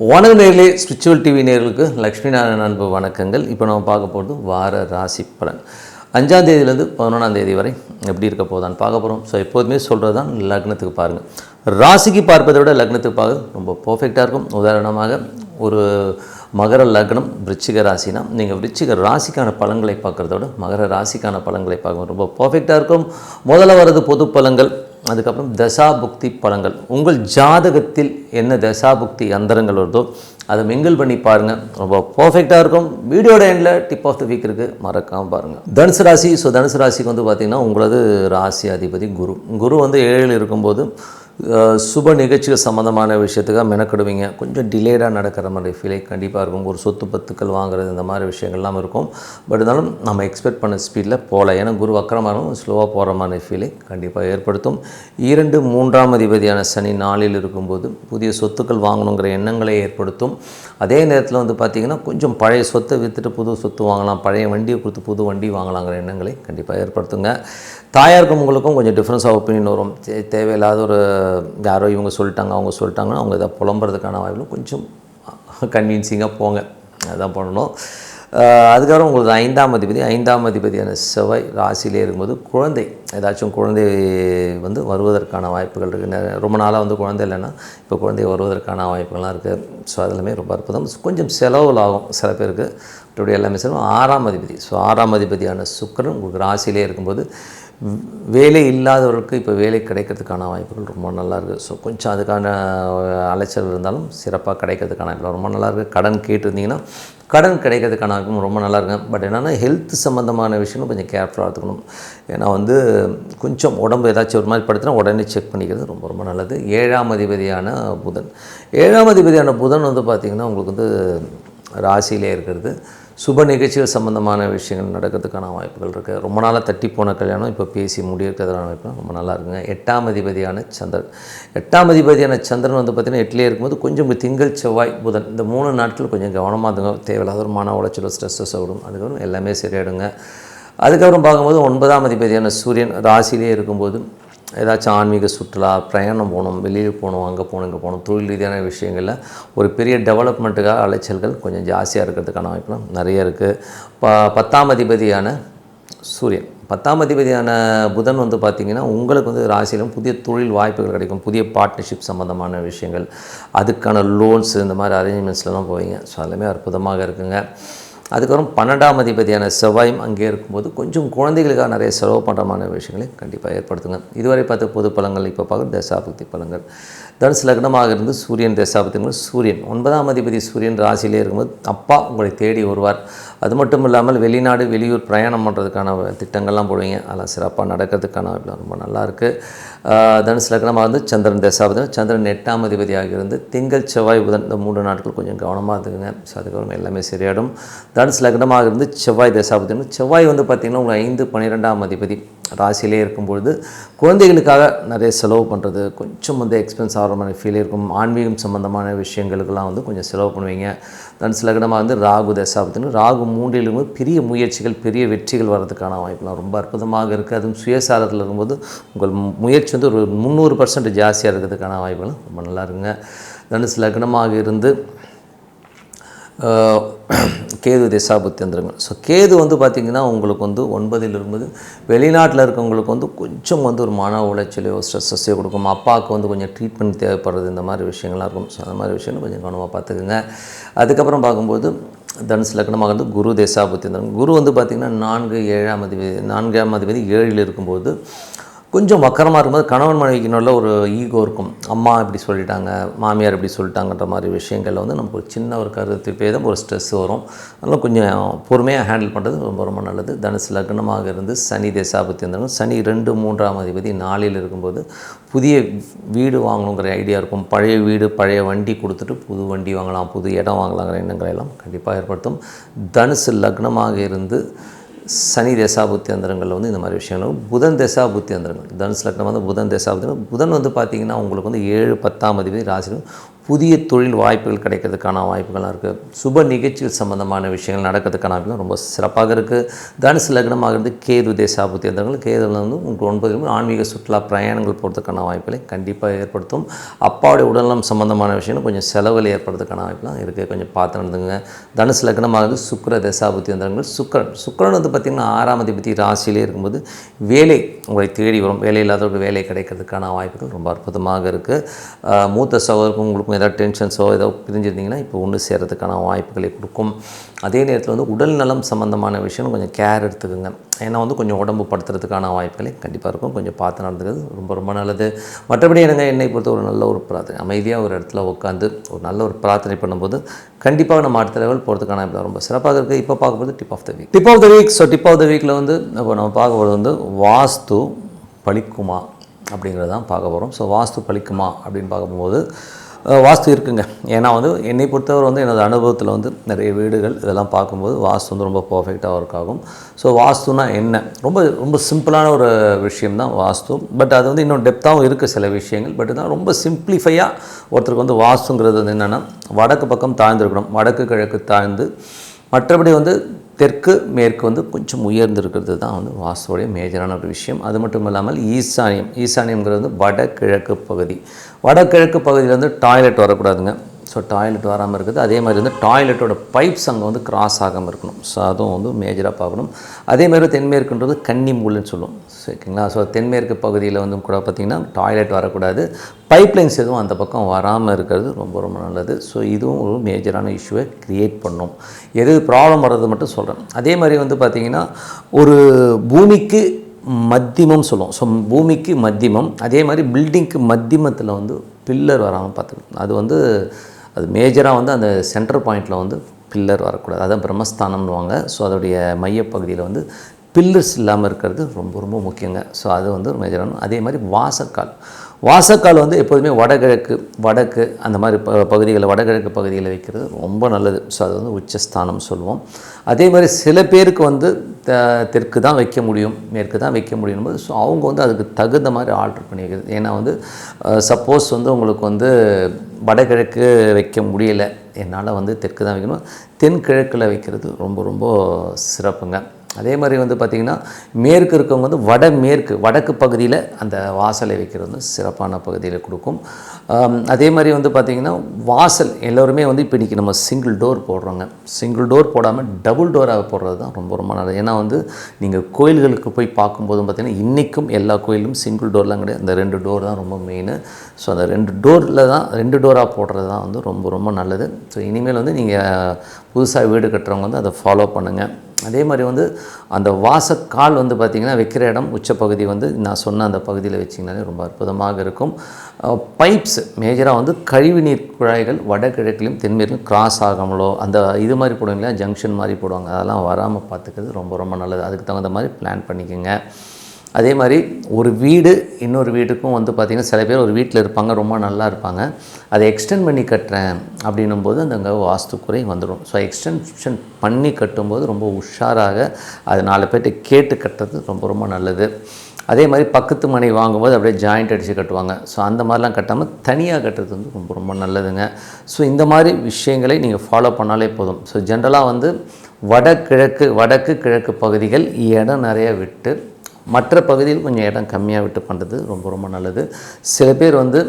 வணக்க நேர்களே spiritual TV நேர்களுக்கு லக்ஷ்மி நாராயண அன்பு வணக்கங்கள். இப்போ நம்ம பார்க்க போகிறது வார ராசி பலன். அஞ்சாம் தேதியிலேருந்து பதினொன்றாம் தேதி வரை எப்படி இருக்க போதான்னு பார்க்க போகிறோம் ஸோ எப்போதுமே சொல்கிறது தான் லக்னத்துக்கு பாருங்கள் ராசிக்கு பார்ப்பதை விட லக்னத்துக்கு பார்க்க ரொம்ப பர்ஃபெக்டாக இருக்கும். உதாரணமாக ஒரு மகர லக்னம் விருச்சிக ராசினா நீங்கள் விருச்சிக ராசிக்கான பலன்களை பார்க்குறதோட மகர ராசிக்கான பலன்களை பார்க்க ரொம்ப பர்ஃபெக்டாக இருக்கும். முதல்ல வர்றது பொது பலன்கள் அதுக்கப்புறம் தசாபுக்தி பழங்கள் உங்கள் ஜாதகத்தில் என்ன தசாபுக்தி அந்தரங்கள் வருதோ அதை மிங்கிள் பண்ணி பாருங்கள் ரொம்ப பர்ஃபெக்டாக இருக்கும். வீடியோட எண்டில் டிப் ஆஃப் த வீக் இருக்குது மறக்காமல் பாருங்கள் தனுசு ராசி ஸோ தனுசு ராசிக்கு வந்து பார்த்திங்கன்னா உங்களது ராசி அதிபதி குரு. குரு வந்து ஏழில் இருக்கும்போது சுப நிகழ்ச்சிகள் சம்மந்தமான விஷயத்துக்காக மெனக்கெடுவீங்க. கொஞ்சம் டிலேடாக நடக்கிற மாதிரி ஃபீலை கண்டிப்பாக இருக்கும். ஒரு சொத்து பத்துக்கள் வாங்குறது இந்த மாதிரி விஷயங்கள்லாம் இருக்கும். பட் இருந்தாலும் நம்ம எக்ஸ்பெக்ட் பண்ண ஸ்பீடில் போகல ஏன்னா குரு வக்கரமாகவும் ஸ்லோவாக போகிற மாதிரி ஃபீலை கண்டிப்பாக ஏற்படுத்தும். இரண்டு மூன்றாம் அதிபதியான சனி நாளில் இருக்கும்போது புதிய சொத்துக்கள் வாங்கணுங்கிற எண்ணங்களை ஏற்படுத்தும். அதே நேரத்தில் வந்து பார்த்திங்கன்னா கொஞ்சம் பழைய சொத்தை விற்றுட்டு புது சொத்து வாங்கலாம். பழைய வண்டியை கொடுத்து புது வண்டி வாங்கலாங்கிற எண்ணங்களை கண்டிப்பாக ஏற்படுத்துங்க. தாயாருக்கும் உங்களுக்கும் கொஞ்சம் டிஃப்ரென்ஸ் ஆஃப் ஒப்பீனியன் வரும். தே- தேவையில்லாத ஒரு யாரோ இவங்க சொல்லிட்டாங்க அவங்க சொல்லிட்டாங்கன்னா அவங்க இதை புலம்புறதுக்கான வாய்ப்பு கொஞ்சம் கன்வீன்சிங்காக போங்க. அதான் பண்ணணும். அதுக்கப்புறம் உங்களுக்கு ஐந்தாம் அதிபதி ஐந்தாம் அதிபதியான செவ்வாய் ராசியிலே இருக்கும்போது குழந்தை ஏதாச்சும் குழந்தை வந்து வருவதற்கான வாய்ப்புகள் இருக்குது ரொம்ப நாளாக வந்து குழந்தை இல்லைன்னா இப்போ குழந்தை வருவதற்கான வாய்ப்புகள்லாம் இருக்குது ஸோ அதெல்லாமே ரொம்ப அற்புதம். கொஞ்சம் செலவுகள் ஆகும் சில பேருக்கு. மற்றபடி எல்லாமே செலவு. ஆறாம் அதிபதி ஸோ ஆறாம் அதிபதியான சுக்கரன் உங்களுக்கு ராசியிலே இருக்கும்போது வேலை இல்லாதவர்களுக்கு இப்போ வேலை கிடைக்கிறதுக்கான வாய்ப்புகள் ரொம்ப நல்லா இருக்குது ஸோ கொஞ்சம் அதுக்கான அலைச்சல் இருந்தாலும் சிறப்பாக கிடைக்கிறதுக்கான வாய்ப்பு ரொம்ப நல்லா இருக்குது கடன் கேட்டிருந்தீங்கன்னா கடன் கிடைக்கிறதுக்கான வாய்ப்பும் ரொம்ப நல்லா பட் என்னென்னா ஹெல்த் சம்மந்தமான விஷயங்களும் கொஞ்சம் கேர்ஃபுல்லாக எடுத்துக்கணும். ஏன்னா வந்து கொஞ்சம் உடம்பு ஏதாச்சும் ஒரு மாதிரி படுத்துனா உடனே செக் பண்ணிக்கிறது ரொம்ப ரொம்ப நல்லது. ஏழாம் அதிபதியான புதன். ஏழாம் அதிபதியான புதன் வந்து பார்த்திங்கன்னா உங்களுக்கு வந்து ராசியிலே இருக்கிறது. சுப நிகழ்ச்சிகள் சம்மந்தமான விஷயங்கள் நடக்கிறதுக்கான வாய்ப்புகள் இருக்குது ரொம்ப நாளாக தட்டி போன கல்யாணம் இப்போ பேசி முடியிருக்கிறதுக்கான வாய்ப்பு ரொம்ப நல்லா இருக்குங்க. எட்டாம் அதிபதியான சந்திரன். எட்டாம் அதிபதியான சந்திரன் வந்து பார்த்திங்கன்னா எட்டிலே இருக்கும்போது கொஞ்சம் திங்கள் செவ்வாய் புதன் இந்த மூணு நாட்கள் கொஞ்சம் கவனமாக இருந்துங்க. தேவையில்லாத ஒரு மன உளைச்சலோ ஸ்ட்ரெஸ்ஸஸ் விடும் அதுக்கப்புறம் எல்லாமே சரியாயிடுங்க. அதுக்கப்புறம் பார்க்கும்போது ஒன்பதாம் அதிபதியான சூரியன் ராசியிலே இருக்கும்போது ஏதாச்சும் ஆன்மீக சுற்றுலா பிரயாணம் போகணும் வெளியில் போகணும் அங்கே போகணும் இங்கே போகணும் தொழில் ரீதியான விஷயங்களில் ஒரு பெரிய டெவலப்மெண்ட்டுக்காக அலைச்சல்கள் கொஞ்சம் ஜாஸ்தியாக இருக்கிறதுக்கான வாய்ப்புலாம் நிறைய இருக்குது ப பத்தாம் அதிபதியான சூரியன். பத்தாம் அதிபதியான புதன் வந்து பார்த்திங்கன்னா உங்களுக்கு வந்து ராசியிலும் புதிய தொழில் வாய்ப்புகள் கிடைக்கும். புதிய பார்ட்னர்ஷிப் சம்மந்தமான விஷயங்கள் அதுக்கான லோன்ஸ் இந்த மாதிரி அரேஞ்ச்மெண்ட்ஸ்லாம் போவீங்க. ஸோ எல்லாமே அற்புதமாக இருக்குங்க. அதுக்கப்புறம் பன்னெண்டாம் அதிபதியான செவ்வாயும் அங்கே இருக்கும்போது கொஞ்சம் குழந்தைகளுக்காக நிறைய செலவு பண்ணுறமான விஷயங்களை கண்டிப்பாக ஏற்படுத்துங்க. இதுவரை பார்த்த பொது பழங்கள் இப்போ பார்க்குற தசாபக்தி பழங்கள் தனுசு லக்னமாக இருந்து சூரியன் தசாபத்தின் சூரியன் ஒன்பதாம் அதிபதி சூரியன் ராசியிலே இருக்கும்போது அப்பா உங்களை தேடி வருவார். அது மட்டும் இல்லாமல் வெளிநாடு வெளியூர் பிரயாணம் பண்ணுறதுக்கான திட்டங்கள்லாம் போடுவீங்க. அதெல்லாம் சிறப்பாக நடக்கிறதுக்கான ரொம்ப நல்லாயிருக்கு தனுசு லக்னமாக இருந்து சந்திரன் தசாபதி சந்திரன் எட்டாம் அதிபதியாக இருந்து திங்கள் செவ்வாய் புதன் இந்த மூன்று நாட்கள் கொஞ்சம் கவனமாக இருந்துக்குங்க. ஸோ அதுக்கப்புறம் எல்லாமே சரியாயிடும். தனுசு லக்னமாக இருந்து செவ்வாய் தசாபதி செவ்வாய் வந்து பார்த்திங்கன்னா உங்கள் ஐந்து பன்னிரெண்டாம் அதிபதி. ராசியிலே இருக்கும்பொழுது குழந்தைகளுக்காக நிறைய செலவு பண்ணுறது கொஞ்சம் வந்து எக்ஸ்பென்ஸ் ஆகிற மாதிரி ஃபீல் இருக்கும். ஆன்மீகம் சம்மந்தமான விஷயங்களுக்கெல்லாம் வந்து கொஞ்சம் செலவு பண்ணுவீங்க. தனுசு லக்னமாக வந்து ராகு தசாபத்தின்னு ராகு மூன்றிலும் பெரிய முயற்சிகள் பெரிய வெற்றிகள் வர்றதுக்கான வாய்ப்புலாம் ரொம்ப அற்புதமாக இருக்குது அதுவும் சுயசாரத்தில் இருக்கும்போது உங்கள் முயற்சி வந்து ஒரு முந்நூறு பர்சன்ட் ஜாஸ்தியாக இருக்கிறதுக்கான வாய்ப்புகளும் ரொம்ப நல்லா இருக்குங்க. தனுசு லக்னமாக இருந்து கேது திசாபுத்தியந்திரங்கள் ஸோ கேது வந்து பார்த்திங்கன்னா உங்களுக்கு வந்து ஒன்பதில் இருந்து வெளிநாட்டில் இருக்கவங்களுக்கு வந்து கொஞ்சம் வந்து ஒரு மன உளைச்சலையோ ஸ்ட்ரெஸ்ஸையோ கொடுக்கும். அப்பாவுக்கு வந்து கொஞ்சம் ட்ரீட்மெண்ட் தேவைப்படுறது இந்த மாதிரி விஷயங்கள்லாம் இருக்கும். ஸோ அந்த மாதிரி விஷயங்கள் கொஞ்சம் கவனமாக பார்த்துக்குங்க அதுக்கப்புறம் பார்க்கும்போது தனுசு லக்னமாக வந்து குரு தேசாபுத்தியந்திரம் குரு வந்து பார்த்திங்கன்னா நான்கு ஏழாம் அதிபதி நான்காம் அதிபதி ஏழில் இருக்கும்போது கொஞ்சம் வக்கரமாக இருக்கும்போது கணவன் மனைவிக்கு நல்ல ஒரு ஈகோ இருக்கும். அம்மா இப்படி சொல்லிட்டாங்க மாமியார் இப்படி சொல்லிட்டாங்கன்ற மாதிரி விஷயங்களில் வந்து நமக்கு ஒரு சின்ன ஒரு கருத்து பேதம் ஒரு ஸ்ட்ரெஸ் வரும். அதெல்லாம் கொஞ்சம் பொறுமையாக ஹேண்டில் பண்ணுறது ரொம்ப ரொம்ப நல்லது. தனுசு லக்னமாக இருந்து சனி தேசாபத்தி இருந்தாலும் சனி ரெண்டு மூன்றாம் அதிபதி நாளில் இருக்கும்போது புதிய வீடு வாங்கணுங்கிற ஐடியா இருக்கும். பழைய வீடு பழைய வண்டி கொடுத்துட்டு புது வண்டி வாங்கலாம் புது இடம் வாங்கலாங்கிற எண்ணங்களை எல்லாம் கண்டிப்பாக ஏற்படுத்தும். தனுசு லக்னமாக இருந்து சனி தசாபுத்தி அந்தரங்களில் வந்து இந்த மாதிரி விஷயங்கள் புதன் தசாபுத்தி அந்தரங்கள். தனுசு லக்னம் வந்து புதன் தசாபுத்தி புதன் வந்து பார்த்திங்கன்னா உங்களுக்கு வந்து ஏழு பத்தாம் அதிபதி ராசியில் புதிய தொழில் வாய்ப்புகள் கிடைக்கிறதுக்கான வாய்ப்புகள்லாம் இருக்குது சுப நிகழ்ச்சிகள் சம்பந்தமான விஷயங்கள் நடக்கிறதுக்கான வாய்ப்புகள் ரொம்ப சிறப்பாக இருக்குது தனுசு லக்னமாக இருந்து கேது தேசாபுத்தி இருந்தவர்கள் கேதுவில் வந்து உங்களுக்கு ஒன்பது ஆன்மீக சுற்றுலா பிரயாணங்கள் போகிறதுக்கான வாய்ப்புகளை கண்டிப்பாக ஏற்படுத்தும். அப்பாவுடைய உடல்நலம் சம்பந்தமான விஷயங்கள் கொஞ்சம் செலவில் ஏற்படுறதுக்கான வாய்ப்புலாம் இருக்குது கொஞ்சம் பார்த்து நடந்துங்க தனுசு லக்னமாக இருந்து சுக்கர தேசாபுத்தி இருந்தவர்கள் சுக்கரன். சுக்கரன் வந்து பார்த்திங்கன்னா ஆறாம் அதிபதி ராசியிலே இருக்கும்போது வேலை உங்களை தேடி வரும். வேலை இல்லாதவர்கள் வேலை கிடைக்கிறதுக்கான வாய்ப்புகள் ரொம்ப அற்புதமாக இருக்குது மூத்த சகோதரருக்கும் உங்களுக்கும் ஏதாவது டென்ஷன்ஸோ ஏதோ பிரிஞ்சிருந்தீங்கன்னா இப்போ ஒன்று சேர்கிறதுக்கான வாய்ப்புகளை கொடுக்கும். அதே நேரத்தில் வந்து உடல் நலம் சம்மந்தமான விஷயம் கொஞ்சம் கேர் எடுத்துக்கோங்க. ஏன்னா வந்து கொஞ்சம் உடம்பு படுத்துறதுக்கான வாய்ப்புகளை கண்டிப்பாக இருக்கும். கொஞ்சம் பார்த்து நடந்துக்கிறது ரொம்ப ரொம்ப நல்லது. மற்றபடி எனக்கு என்னை பொறுத்த ஒரு நல்ல ஒரு பிரார்த்தனை. அமைதியாக ஒரு இடத்துல உட்காந்து ஒரு நல்ல ஒரு பிரார்த்தனை பண்ணும்போது கண்டிப்பாக நம்ம அடுத்த லெவல் போகிறதுக்கான ரொம்ப சிறப்பாக இருக்குது இப்போ பார்க்கும்போது tip of the week tip of the week so tip of the வீக்கில் வந்து இப்போ நம்ம பார்க்க போகிறது வந்து வாஸ்து பலிக்குமா அப்படிங்கிறது தான் பார்க்க போகிறோம் ஸோ வாஸ்து பலிக்குமா அப்படின்னு பார்க்கும்போது வாஸ்து இருக்குங்க. ஏன்னா வந்து என்னை பொறுத்தவரை வந்து எனது அனுபவத்தில் வந்து நிறைய வீடுகள் இதெல்லாம் பார்க்கும்போது வாஸ்து வந்து ரொம்ப பர்ஃபெக்டாக ஒர்க் ஆகும். ஸோ வாஸ்துனா என்ன? ரொம்ப ரொம்ப சிம்பிளான ஒரு விஷயம் தான் வாஸ்து. பட் அது வந்து இன்னும் டெப்த்தாகவும் இருக்குது சில விஷயங்கள். பட் தான் ரொம்ப சிம்பிளிஃபையாக ஒருத்தருக்கு வந்து வாஸ்துங்கிறது வந்து என்னென்னா வடக்கு பக்கம் தாழ்ந்திருக்கணும். வடக்கு கிழக்கு தாழ்ந்து மற்றபடி வந்து தெற்கு மேற்கு வந்து கொஞ்சம் உயர்ந்து இருக்கிறது தான் வந்து வாஸ்துவோடைய மேஜரான ஒரு விஷயம். அது மட்டும் இல்லாமல் ஈசானியம். ஈசானியம்ங்கிறது வந்து வடகிழக்கு பகுதி. வடகிழக்கு பகுதியில் வந்து டாய்லெட் வரக்கூடாதுங்க. ஸோ டாய்லெட் வராமல் இருக்குது. அதே மாதிரி வந்து டாய்லெட்டோட பைப்ஸ் அங்கே வந்து கிராஸ் ஆகாமல் இருக்கணும். ஸோ அதுவும் வந்து மேஜராக பார்க்கணும். அதே மாதிரி தென்மேற்குன்றது கன்னி மூலன்னு சொல்லுவோம். சரிங்களா ஸோ தென்மேற்கு பகுதியில் வந்து கூட பார்த்திங்கன்னா டாய்லெட் வரக்கூடாது. பைப்லைன்ஸ் எதுவும் அந்த பக்கம் வராமல் இருக்கிறது ரொம்ப ரொம்ப நல்லது. ஸோ இதுவும் ஒரு மேஜரான இஷ்யூவை க்ரியேட் பண்ணும். எது ப்ராப்ளம் வர்றது மட்டும் சொல்கிறேன் அதே மாதிரி வந்து பார்த்திங்கன்னா ஒரு பூமிக்கு மத்தியமம் சொல்லுவோம். ஸோ பூமிக்கு மத்தியமம். அதே மாதிரி பில்டிங்க்கு மத்தியமத்தில் வந்து பில்லர் வராமல் பார்த்துக்கணும். அது வந்து அது மேஜராக வந்து அந்த சென்டர் பாயிண்டில் வந்து பில்லர் வரக்கூடாது. அதான் பிரம்மஸ்தானம்னுவாங்க. ஸோ அதோடைய மையப்பகுதியில் வந்து பில்லர்ஸ் இல்லாமல் இருக்கிறது ரொம்ப ரொம்ப முக்கியங்க. ஸோ அது வந்து ஒரு மேஜரான அதே மாதிரி வாசக்கால். வாசக்கால் வந்து எப்போதுமே வடகிழக்கு வடக்கு அந்த மாதிரி ப பகுதிகளில் வடகிழக்கு பகுதியில் வைக்கிறது ரொம்ப நல்லது. ஸோ அது வந்து உச்சஸ்தானம் சொல்லுவோம் அதே மாதிரி சில பேருக்கு வந்து தெற்கு தான் வைக்க முடியும் மேற்கு தான் வைக்க முடியும் போது ஸோ அவங்க வந்து அதுக்கு தகுந்த மாதிரி ஆல்டர் பண்ணி ஏன்னா வந்து சப்போஸ் வந்து உங்களுக்கு வந்து வடகிழக்கு வைக்க முடியலை என்னால் வந்து தெற்கு தான் வைக்கணும். தென்கிழக்கில் வைக்கிறது ரொம்ப ரொம்ப சிறப்புங்க. அதே மாதிரி வந்து பார்த்திங்கன்னா மேற்கு இருக்கவங்க வந்து வடமேற்கு வடக்கு பகுதியில் அந்த வாசலை வைக்கிறது வந்து சிறப்பான பகுதியில் கொடுக்கும். அதே மாதிரி வந்து பார்த்திங்கன்னா வாசல் எல்லோருமே வந்து இப்போ இன்றைக்கி நம்ம சிங்கிள் டோர் போடுறோங்க. சிங்கிள் டோர் போடாமல் டபுள் டோராக போடுறது தான் ரொம்ப ரொம்ப நல்லது. ஏன்னா வந்து நீங்கள் கோயில்களுக்கு போய் பார்க்கும்போதும் பார்த்திங்கன்னா இன்றைக்கும் எல்லா கோயிலும் சிங்கிள் டோர்லாம் கிடையாது. அந்த ரெண்டு டோர் தான் ரொம்ப மெயின் ஸோ அந்த ரெண்டு டோரில் தான் ரெண்டு டோராக போடுறது தான் வந்து ரொம்ப ரொம்ப நல்லது. ஸோ இனிமேல் வந்து நீங்கள் புதுசாக வீடு கட்டுறவங்க வந்து அதை ஃபாலோ பண்ணுங்கள் அதே மாதிரி வந்து அந்த வாசக்கால் வந்து பார்த்திங்கன்னா வைக்கிற இடம் உச்சப்பகுதி வந்து நான் சொன்ன அந்த பகுதியில் வச்சிங்கனாலே ரொம்ப அற்புதமாக இருக்கும். பைப்ஸ் மேஜராக வந்து கழிவுநீர் குழாய்கள் வடகிழக்கிலும் தென்மேற்கும் கிராஸ் ஆகாமலோ அந்த இது மாதிரி போடுவீங்களா ஜங்ஷன் மாதிரி போடுவாங்க அதெல்லாம் வராமல் பார்த்துக்கிறது ரொம்ப ரொம்ப நல்லது. அதுக்கு தகுந்த மாதிரி பிளான் பண்ணிக்கோங்க. அதே மாதிரி ஒரு வீடு இன்னொரு வீட்டுக்கும் வந்து பார்த்திங்கன்னா சில பேர் ஒரு வீட்டில் இருப்பாங்க ரொம்ப நல்லா இருப்பாங்க. அதை எக்ஸ்டெண்ட் பண்ணி கட்டுறேன் அப்படின்னும் போது அந்த அங்கே வாஸ்துக்குறை வந்துடும். ஸோ எக்ஸ்டென்ஷன் பண்ணி கட்டும்போது ரொம்ப உஷாராக அது நாலு பேர்கிட்ட கேட்டு கட்டுறது ரொம்ப ரொம்ப நல்லது. அதே மாதிரி பக்கத்து மனை வாங்கும்போது அப்படியே ஜாயிண்ட் அடித்து கட்டுவாங்க. ஸோ அந்த மாதிரிலாம் கட்டாமல் தனியாக கட்டுறது வந்து ரொம்ப ரொம்ப நல்லதுங்க. ஸோ இந்த மாதிரி விஷயங்களை நீங்கள் ஃபாலோ பண்ணாலே போதும். ஸோ ஜென்ரலாக வந்து வடகிழக்கு வடக்கு கிழக்கு பகுதிகள் இடம் நிறைய விட்டு மற்ற பகுதியில் கொஞ்சம் இடம் கம்மியாக விட்டு பண்ணுறது ரொம்ப ரொம்ப நல்லது. சில பேர் வந்து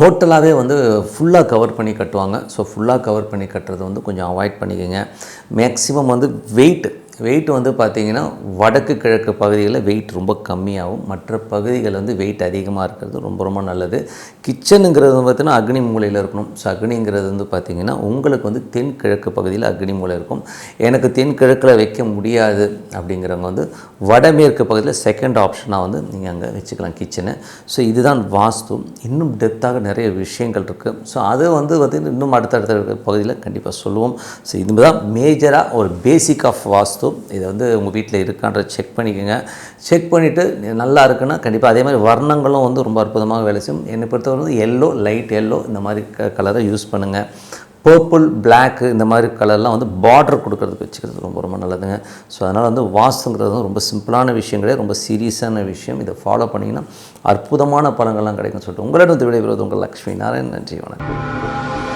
டோட்டலாகவே வந்து ஃபுல்லாக கவர் பண்ணி கட்டுவாங்க. ஸோ ஃபுல்லாக கவர் பண்ணி கட்டுறது வந்து கொஞ்சம் அவாய்ட் பண்ணிக்கோங்க. மேக்ஸிமம் வந்து வெயிட் வெயிட் வந்து பார்த்திங்கன்னா வடக்கு கிழக்கு பகுதிகளில் வெயிட் ரொம்ப கம்மியாகும். மற்ற பகுதிகள் வந்து வெயிட் அதிகமாக இருக்கிறது ரொம்ப ரொம்ப நல்லது. கிச்சனுங்கிறது வந்து பார்த்திங்கன்னா அக்னி மூலையில் இருக்கணும். ஸோ அக்னிங்கிறது வந்து பார்த்திங்கன்னா உங்களுக்கு வந்து தென்கிழக்கு பகுதியில் அக்னி மூலை இருக்கும். எனக்கு தென்கிழக்கில் வைக்க முடியாது அப்படிங்கிறவங்க வந்து வடமேற்கு பகுதியில் செகண்ட் ஆப்ஷனாக வந்து நீங்கள் அங்கே வச்சுக்கலாம் கிச்சனை ஸோ இதுதான் வாஸ்து. இன்னும் டெப்த்தாக நிறைய விஷயங்கள் இருக்குது ஸோ அது வந்து பார்த்திங்கன்னா இன்னும் அடுத்தடுத்த பகுதியில் கண்டிப்பாக சொல்லுவோம். ஸோ இது தான் மேஜராக ஒரு பேசிக் ஆஃப் வாஸ்து. இதை வந்து உங்கள் வீட்டில் இருக்கான்ற செக் பண்ணிக்கோங்க. செக் பண்ணிவிட்டு நல்லா இருக்குன்னா கண்டிப்பாக அதே மாதிரி வர்ணங்களும் வந்து ரொம்ப அற்புதமாக வேலை செய்யும். என்னை பொறுத்தவரை வந்து எல்லோ லைட் எல்லோ இந்த மாதிரி க கலரை யூஸ் பண்ணுங்கள் பர்பிள் பிளாக்கு இந்த மாதிரி கலர்லாம் வந்து பார்டர் கொடுக்கறதுக்கு வச்சுக்கிறது ரொம்ப ரொம்ப நல்லதுங்க. ஸோ அதனால் வந்து வாஸ்துங்கிறது வந்து ரொம்ப சிம்பிளான விஷயம் கிடையாது. ரொம்ப சீரியஸான விஷயம். இதை ஃபாலோ பண்ணிங்கன்னா அற்புதமான பலன்கள்லாம் கிடைக்கும்னு சொல்லிட்டு உங்களிடம் விடைபெறுவது உங்கள் லக்ஷ்மி நாராயண் நன்றி வணக்கம்.